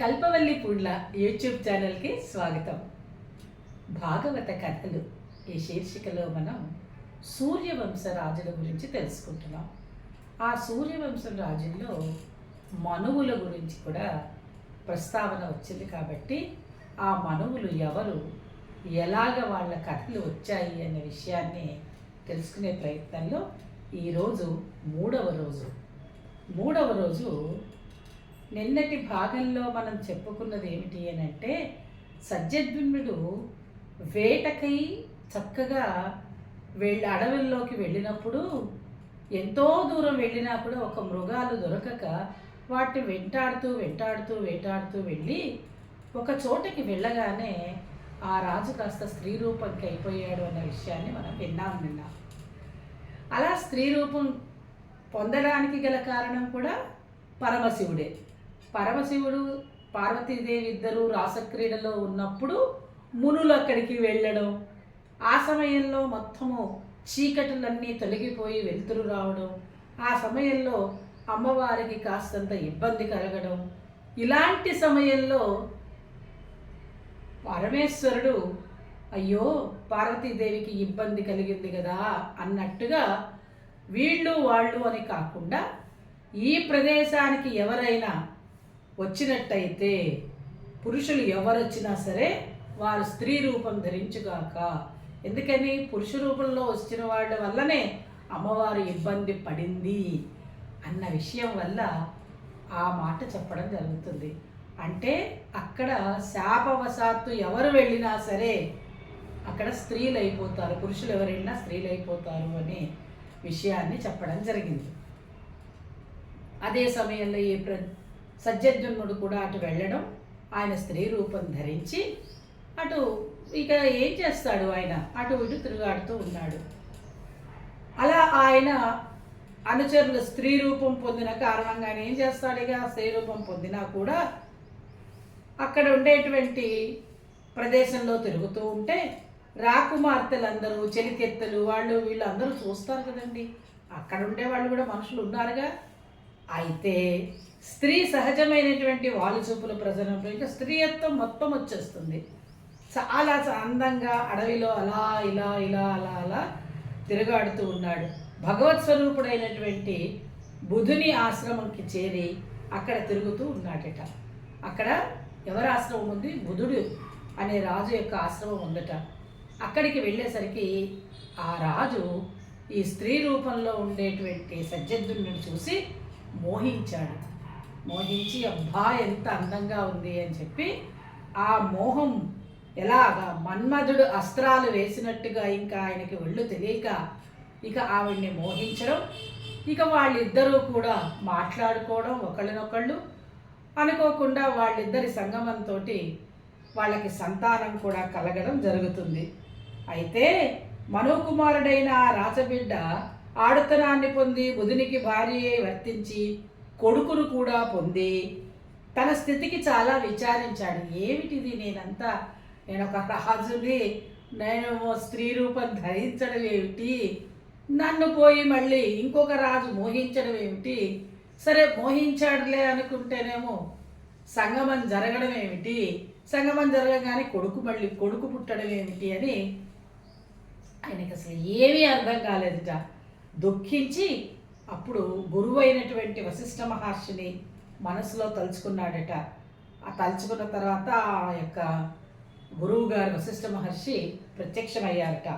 కల్పవల్లి పుండ్ల YouTube ఛానల్కి స్వాగతం. భాగవత కథలు ఈ శీర్షికలో మనం సూర్యవంశ రాజుల గురించి తెలుసుకుంటున్నాం. ఆ సూర్యవంశం రాజుల్లో మనువుల గురించి కూడా ప్రస్తావన వచ్చింది కాబట్టి ఆ మనువులు ఎవరు ఎలాగ వాళ్ళ కథలు వచ్చాయి అనే విషయాన్ని తెలుసుకునే ప్రయత్నంలో ఈరోజు మూడవ రోజు. మూడవ రోజు నిన్నటి భాగంలో మనం చెప్పుకున్నది ఏమిటి అని అంటే సజ్జద్విమ్నుడు వేటకై చక్కగా వెళ్ళి అడవుల్లోకి వెళ్ళినప్పుడు ఎంతో దూరం వెళ్ళినా కూడా ఒక మృగాలు దొరకక వాటిని వెంటాడుతూ వెంటాడుతూ వేటాడుతూ వెళ్ళి ఒక చోటకి వెళ్ళగానే ఆ రాజు కాస్త స్త్రీ రూపంకి అయిపోయాడు అన్న విషయాన్ని మనం విన్నాం విన్నాం అలా స్త్రీ రూపం పొందడానికి గల కారణం కూడా పరమశివుడే. పరమశివుడు పార్వతీదేవి ఇద్దరు రాసక్రీడలో ఉన్నప్పుడు మునులు అక్కడికి వెళ్ళడం ఆ సమయంలో మొత్తము చీకటులన్నీ తొలగిపోయి వెలుతురు రావడం ఆ సమయంలో అమ్మవారికి కాస్తంత ఇబ్బంది కలగడం. ఇలాంటి సమయంలో పరమేశ్వరుడు అయ్యో పార్వతీదేవికి ఇబ్బంది కలిగింది కదా అన్నట్టుగా వీళ్ళు వాళ్ళు అని కాకుండా ఈ ప్రదేశానికి ఎవరైనా వచ్చినట్టయితే పురుషులు ఎవరొచ్చినా సరే వారు స్త్రీ రూపం ధరించుగాక. ఎందుకని? పురుష రూపంలో వచ్చిన వాళ్ళ వల్లనే అమ్మవారు ఇబ్బంది పడింది అన్న విషయం వల్ల ఆ మాట చెప్పడం జరుగుతుంది. అంటే అక్కడ శాపవశాత్తు ఎవరు వెళ్ళినా సరే అక్కడ స్త్రీలు అయిపోతారు. పురుషులు ఎవరైనా స్త్రీలు అయిపోతారు అనే విషయాన్ని చెప్పడం జరిగింది. అదే సమయంలో ఈ ప్ర సజ్జద్యుమ్నుడు కూడా అటు వెళ్ళడం ఆయన స్త్రీ రూపం ధరించి అటు ఇక ఏం చేస్తాడు ఆయన? అటు ఇటు తిరుగాడుతూ ఉన్నాడు. అలా ఆయన అనుచరులు స్త్రీ రూపం పొందిన కారణంగా ఆయన ఏం చేస్తాడు ఇక? స్త్రీ రూపం పొందినా కూడా అక్కడ ఉండేటువంటి ప్రదేశంలో తిరుగుతూ ఉంటే రాకుమార్తెలందరూ చెలికెత్తలు వాళ్ళు వీళ్ళు అందరూ చూస్తారు కదండి. అక్కడ ఉండే వాళ్ళు కూడా మనుషులు ఉన్నారుగా. అయితే స్త్రీ సహజమైనటువంటి వాళ్ళు చూపుల ప్రజలంలో స్త్రీయత్వం మొత్తం వచ్చేస్తుంది. చాలా అందంగా అడవిలో అలా ఇలా ఇలా అలా అలా తిరుగాడుతూ ఉన్నాడు. భగవత్ స్వరూపుడైనటువంటి బుధుని ఆశ్రమంకి చేరి అక్కడ తిరుగుతూ ఉన్నాడట. అక్కడ ఎవరి ఆశ్రమం ఉంది? బుధుడు అనే రాజు యొక్క ఆశ్రమం ఉందట. అక్కడికి వెళ్ళేసరికి ఆ రాజు ఈ స్త్రీ రూపంలో ఉండేటువంటి సజ్జద్దుని చూసి మోహించాడు. మోహించి అబ్బా ఎంత అందంగా ఉంది అని చెప్పి ఆ మోహం ఎలాగా మన్మధుడు అస్త్రాలు వేసినట్టుగా ఇంకా ఆయనకి ఒళ్ళు తెలియక ఇక ఆవిడ్ని మోహించడం ఇక వాళ్ళిద్దరూ కూడా మాట్లాడుకోవడం ఒకళ్ళనొకళ్ళు. అనుకోకుండా వాళ్ళిద్దరి సంగమంతో వాళ్ళకి సంతానం కూడా కలగడం జరుగుతుంది. అయితే మనోకుమారుడైన ఆ రాజబిడ్డ ఆడుతనాన్ని పొంది బుధునికి భార్య వర్తించి కొడుకును కూడా పొంది తన స్థితికి చాలా విచారించాడు. ఏమిటిది నేనంతా? నేను ఒక రాజుని నేను స్త్రీ రూపం ధరించడం ఏమిటి? నన్ను పోయి మళ్ళీ ఇంకొక రాజు మోహించడం ఏమిటి? సరే మోహించాడులే అనుకుంటేనేమో సంగమం జరగడం ఏమిటి? సంగమం జరగగానే కొడుకు మళ్ళీ కొడుకు పుట్టడం ఏమిటి అని ఆయనకి అసలు ఏమీ అర్థం కాలేదుట. దుఃఖించి అప్పుడు గురువు అయినటువంటి వశిష్ఠ మహర్షిని మనసులో తలుచుకున్నాడట. ఆ తలుచుకున్న తర్వాత ఆ యొక్క గురువు గారు వశిష్ఠ మహర్షి ప్రత్యక్షమయ్యారట.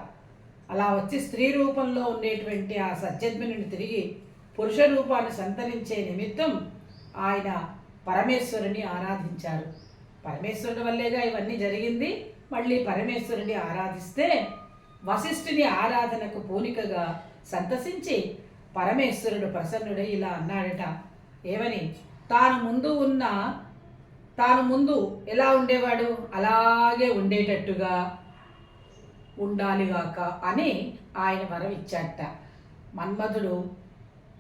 అలా వచ్చి స్త్రీ రూపంలో ఉండేటువంటి ఆ సత్యజ్ఞుని తిరిగి పురుష రూపాన్ని సంతరించే నిమిత్తం ఆయన పరమేశ్వరుని ఆరాధించారు. పరమేశ్వరుడి వల్లేగా ఇవన్నీ జరిగింది. మళ్ళీ పరమేశ్వరుని ఆరాధిస్తే వశిష్ఠుని ఆరాధనకు పూనికగా సంతసించి పరమేశ్వరుడు ప్రసన్నుడై ఇలా అన్నాడట. ఏమని? తాను ముందు ఉన్న తాను ముందు ఎలా ఉండేవాడు? అలాగే ఉండేటట్టుగా ఉండాలిగాక అని ఆయన వరం ఇచ్చాట మన్మధుడు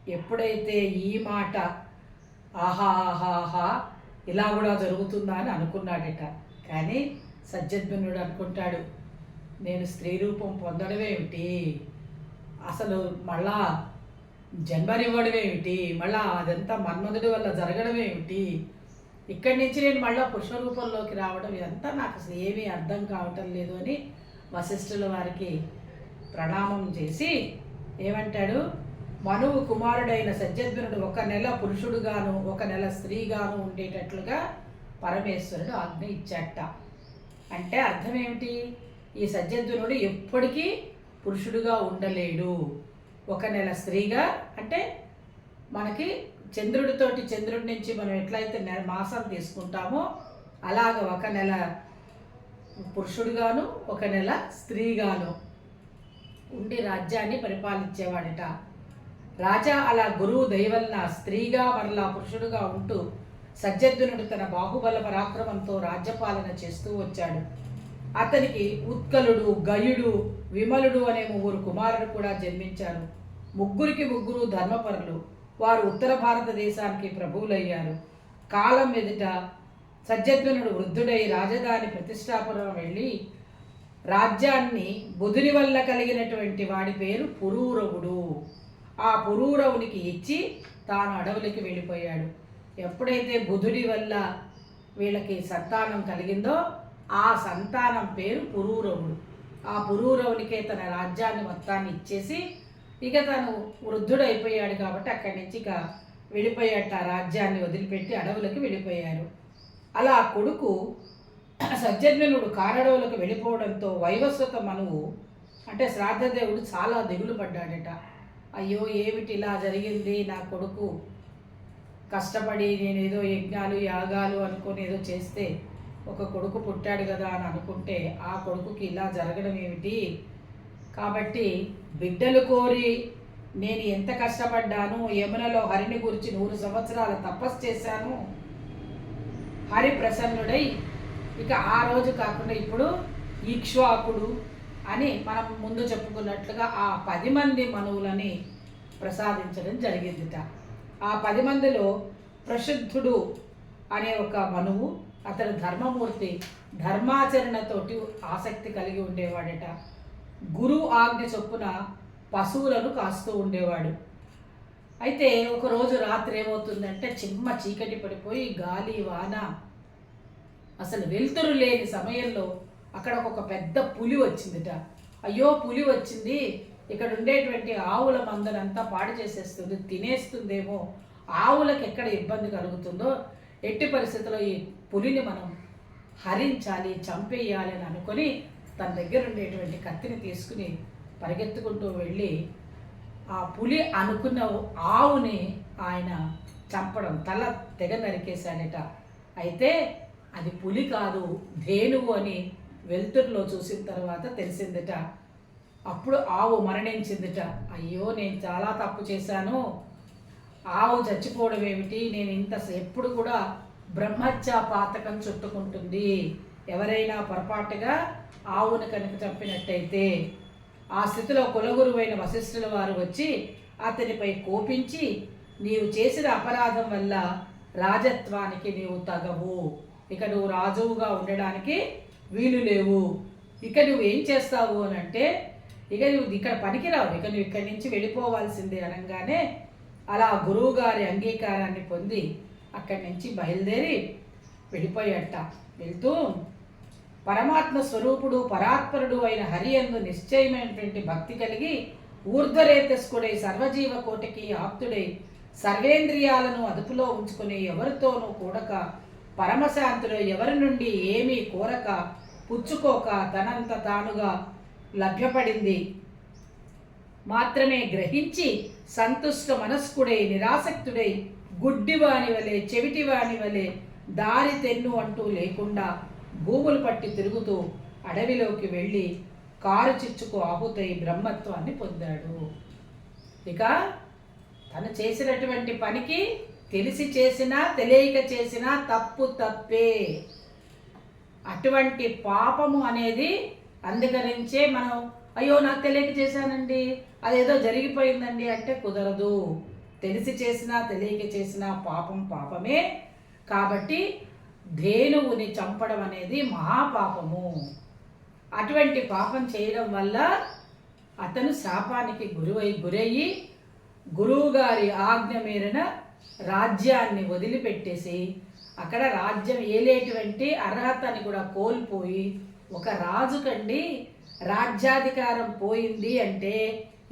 ఎప్పుడైతే ఈ మాట ఆహా ఇలా కూడా జరుగుతుందా అని అనుకున్నాడట. కానీ సజ్జద్భినుడు అనుకుంటాడు నేను స్త్రీ రూపం పొందడమేమిటి? అసలు మళ్ళా జన్మనివ్వడం ఏమిటి మళ్ళా అదంతా మన్మధుడి వల్ల జరగడం ఏమిటి ఇక్కడి నుంచి నేను మళ్ళీ పురుష రూపంలోకి రావడం ఇదంతా నాకు అసలు ఏమీ అర్థం కావటం లేదు అని వశిష్ఠుల వారికి ప్రణామం చేసి ఏమంటాడు? మనువు కుమారుడైన సజ్జద్వనుడు ఒక నెల పురుషుడుగాను ఒక నెల స్త్రీగాను ఉండేటట్లుగా పరమేశ్వరుడు ఆజ్ఞ ఇచ్చాట. అంటే అర్థం ఏమిటి ఈ సజ్జద్వనుడు ఎప్పటికీ పురుషుడుగా ఉండలేడు. ఒక నెల స్త్రీగా అంటే మనకి చంద్రుడితోటి చంద్రుడి నుంచి మనం ఎట్లయితే నెల మాసం తీసుకుంటామో అలాగ ఒక నెల పురుషుడుగాను ఒక నెల స్త్రీగాను ఉండి రాజ్యాన్ని పరిపాలించేవాడట. రాజా అలా గురువు దయవల్ల స్త్రీగా మరలా పురుషుడుగా ఉంటూ సజ్జద్దునుడు తన బాహుబల పరాక్రమంతో రాజ్యపాలన చేస్తూ వచ్చాడు. అతనికి ఉత్కలుడు గయుడు విమలుడు అనే ముగ్గురు కుమారుడు కూడా జన్మించారు. ముగ్గురికి ముగ్గురు ధర్మపరులు. వారు ఉత్తర భారతదేశానికి ప్రభువులయ్యారు. కాలం ఎదుట సజ్జద్వనుడు వృద్ధుడై రాజధాని ప్రతిష్టాపురం వెళ్ళి రాజ్యాన్ని బుధుని వల్ల కలిగినటువంటి వాడి పేరు పురూరవుడు. ఆ పురూరవునికి ఇచ్చి తాను అడవులకి వెళ్ళిపోయాడు. ఎప్పుడైతే బుధుడి వల్ల వీళ్ళకి సంతానం కలిగిందో ఆ సంతానం పేరు పురూరవుడు. ఆ పురూరవునికే తన రాజ్యాన్ని మొత్తాన్ని ఇచ్చేసి ఇక తను వృద్ధుడైపోయాడు కాబట్టి అక్కడి నుంచి ఇక వెళ్ళిపోయాట ఆ రాజ్యాన్ని వదిలిపెట్టి అడవులకు వెళ్ళిపోయారు. అలా ఆ కొడుకు సజ్జన్యునుడు కారడవులకు వెళ్ళిపోవడంతో వైవస్వత మనువు అంటే శ్రాద్ధదేవుడు చాలా దిగులు పడ్డాడట. అయ్యో ఏమిటి ఇలా జరిగింది? నా కొడుకు కష్టపడి నేను ఏదో యజ్ఞాలు యాగాలు అనుకొని ఏదో చేస్తే ఒక కొడుకు పుట్టాడు కదా అని అనుకుంటే ఆ కొడుకుకి ఇలా జరగడం ఏమిటి? కాబట్టి బిడ్డలు కోరి నేను ఎంత కష్టపడ్డాను యమునలో హరిని గురించి నూరు సంవత్సరాల తపస్సు చేశాను హరి ప్రసన్నుడై ఇక ఆ రోజు కాకుండా ఇప్పుడు ఈక్ష్వాకుడు అని మనం ముందు చెప్పుకున్నట్లుగా ఆ పది మంది మనువులని ప్రసాదించడం జరిగిందిట. ఆ పది మందిలో ప్రసిద్ధుడు అనే ఒక మనువు అతడు ధర్మమూర్తి ధర్మాచరణతోటి ఆసక్తి కలిగి ఉండేవాడట. గురువు ఆజ్ఞ చొప్పున పశువులను కాస్తూ ఉండేవాడు. అయితే ఒకరోజు రాత్రి ఏమవుతుందంటే చిమ్మ చీకటి పడిపోయి గాలి వాన అసలు వెలుతురు లేని సమయంలో అక్కడ ఒక పెద్ద పులి వచ్చిందిట. అయ్యో పులి వచ్చింది. ఇక్కడ ఉండేటువంటి ఆవుల మందనంతా పాడు చేసేస్తుంది తినేస్తుందేమో. ఆవులకు ఎక్కడ ఇబ్బంది కలుగుతుందో ఎట్టి పరిస్థితుల్లో ఈ పులిని మనం హరించాలి చంపేయాలి అని అనుకొని తన దగ్గర ఉండేటువంటి కత్తిని తీసుకుని పరిగెత్తుకుంటూ వెళ్ళి ఆ పులి అనుకున్న ఆవుని ఆయన చంపడం తల తెగ నరికేశాడట. అయితే అది పులి కాదు ధేనువు అని వెలుతురులో చూసిన తర్వాత తెలిసిందట. అప్పుడు ఆవు మరణించిందిట. అయ్యో నేను చాలా తప్పు చేశాను. ఆవు చచ్చిపోవడం ఏమిటి? నేను ఇంత ఎప్పుడు కూడా బ్రహ్మత్య పాతకం చుట్టుకుంటుంది. ఎవరైనా పొరపాటుగా ఆవును కనుక చంపినట్టయితే ఆ స్థితిలో కులగురువైన వశిష్ఠుల వారు వచ్చి అతనిపై కోపించి నీవు చేసిన అపరాధం వల్ల రాజత్వానికి నీవు తగవు. ఇక నువ్వు రాజువుగా ఉండడానికి వీలు లేవు. ఇక నువ్వు ఏం చేస్తావు అని అంటే ఇక నువ్వు ఇక్కడ పనికిరావు. ఇక నువ్వు ఇక్కడి నుంచి వెళ్ళిపోవాల్సిందే అనగానే అలా గురువుగారి అంగీకారాన్ని పొంది అక్కడి నుంచి బయలుదేరి వెళ్ళిపోయాట వెళ్తూ పరమాత్మ స్వరూపుడు పరాత్పరుడు అయిన హరి ఎందు నిశ్చయమైనటువంటి భక్తి కలిగి ఊర్ధ్వరేతస్కుడై సర్వజీవ కోటికి ఆప్తుడై సర్వేంద్రియాలను అదుపులో ఉంచుకుని ఎవరితోనూ కూడక పరమశాంతుడు ఎవరి నుండి ఏమీ కోరక పుచ్చుకోక తనంత తానుగా లభ్యపడింది. మాత్రమే గ్రహించి సంతుష్ట మనస్కుడై నిరాసక్తుడై గుడ్డివాని వలె చెవిటివాని వలె దారి తెన్ను అంటూ లేకుండా భూములు పట్టి తిరుగుతూ అడవిలోకి వెళ్ళి కారు చిచ్చుకు ఆహుతై బ్రహ్మత్వాన్ని పొందాడు. ఇక తను చేసినటువంటి పనికి తెలిసి చేసినా తెలియక చేసినా తప్పు తప్పే. అటువంటి పాపము అనేది అందుకరించే మనం అయ్యో నాకు తెలియక చేశానండి అదేదో జరిగిపోయిందండి అంటే కుదరదు. తెలిసి చేసినా తెలియక చేసినా పాపం పాపమే. కాబట్టి ధేనువుని చంపడం అనేది మహాపాపము. అటువంటి పాపం చేయడం వల్ల అతను శాపానికి గురువై గురయ్యి గురువుగారి ఆజ్ఞ మేరన రాజ్యాన్ని వదిలిపెట్టేసి అక్కడ రాజ్యం ఏలేటువంటి అర్హతని కూడా కోల్పోయి ఒక రాజు కండి రాజ్యాధికారం పోయింది అంటే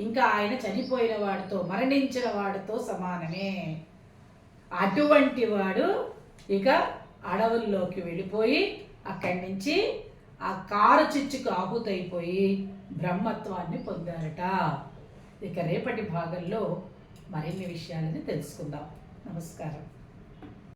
ఇంకా ఆయన చనిపోయిన వాడితో మరణించిన వాడితో సమానమే. అటువంటి వాడు ఇక అడవుల్లోకి వెళ్ళిపోయి అక్కడి నుంచి ఆ కారు చిచ్చుకు ఆహుతైపోయి బ్రహ్మత్వాన్ని పొందారట. ఇక రేపటి భాగంలో మరిన్ని విషయాలని తెలుసుకుందాం. నమస్కారం.